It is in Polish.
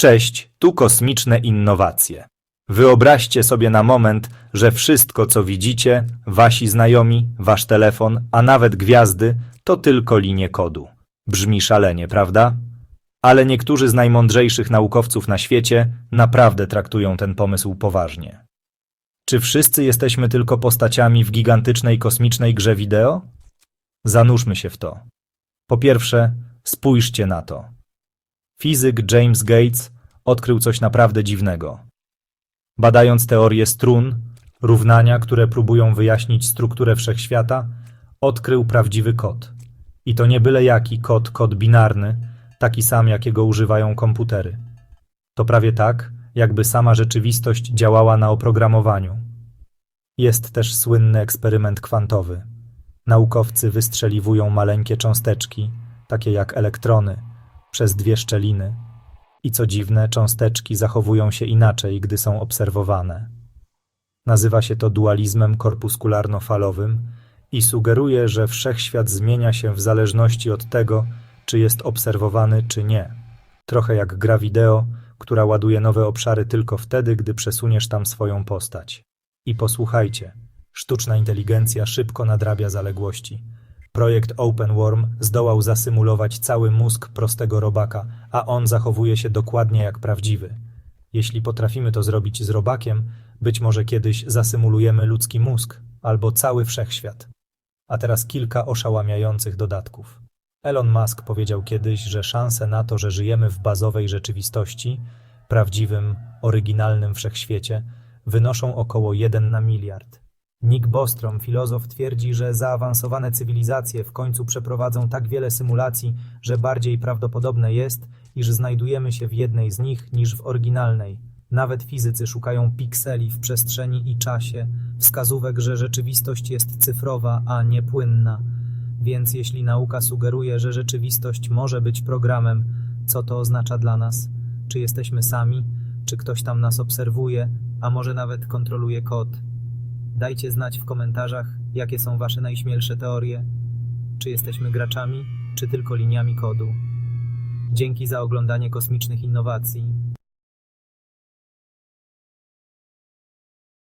Cześć, tu kosmiczne innowacje. Wyobraźcie sobie na moment, że wszystko, co widzicie, wasi znajomi, wasz telefon, a nawet gwiazdy, to tylko linie kodu. Brzmi szalenie, prawda? Ale niektórzy z najmądrzejszych naukowców na świecie naprawdę traktują ten pomysł poważnie. Czy wszyscy jesteśmy tylko postaciami w gigantycznej kosmicznej grze wideo? Zanurzmy się w to. Po pierwsze, spójrzcie na to. Fizyk James Gates odkrył coś naprawdę dziwnego. Badając teorię strun, równania, które próbują wyjaśnić strukturę wszechświata, odkrył prawdziwy kod. I to nie byle jaki kod, kod binarny, taki sam jakiego używają komputery. To prawie tak, jakby sama rzeczywistość działała na oprogramowaniu. Jest też słynny eksperyment kwantowy. Naukowcy wystrzeliwują maleńkie cząsteczki, takie jak elektrony, przez dwie szczeliny. I co dziwne, cząsteczki zachowują się inaczej, gdy są obserwowane. Nazywa się to dualizmem korpuskularno-falowym i sugeruje, że wszechświat zmienia się w zależności od tego, czy jest obserwowany, czy nie. Trochę jak gra wideo, która ładuje nowe obszary tylko wtedy, gdy przesuniesz tam swoją postać. I posłuchajcie, sztuczna inteligencja szybko nadrabia zaległości. Projekt OpenWorm zdołał zasymulować cały mózg prostego robaka, a on zachowuje się dokładnie jak prawdziwy. Jeśli potrafimy to zrobić z robakiem, być może kiedyś zasymulujemy ludzki mózg albo cały wszechświat. A teraz kilka oszałamiających dodatków. Elon Musk powiedział kiedyś, że szanse na to, że żyjemy w bazowej rzeczywistości, prawdziwym, oryginalnym wszechświecie, wynoszą około 1 na miliard. Nick Bostrom, filozof, twierdzi, że zaawansowane cywilizacje w końcu przeprowadzą tak wiele symulacji, że bardziej prawdopodobne jest, iż znajdujemy się w jednej z nich niż w oryginalnej. Nawet fizycy szukają pikseli w przestrzeni i czasie, wskazówek, że rzeczywistość jest cyfrowa, a nie płynna. Więc jeśli nauka sugeruje, że rzeczywistość może być programem, co to oznacza dla nas? Czy jesteśmy sami? Czy ktoś tam nas obserwuje, a może nawet kontroluje kod? Dajcie znać w komentarzach, jakie są Wasze najśmielsze teorie. Czy jesteśmy graczami, czy tylko liniami kodu. Dzięki za oglądanie kosmicznych innowacji.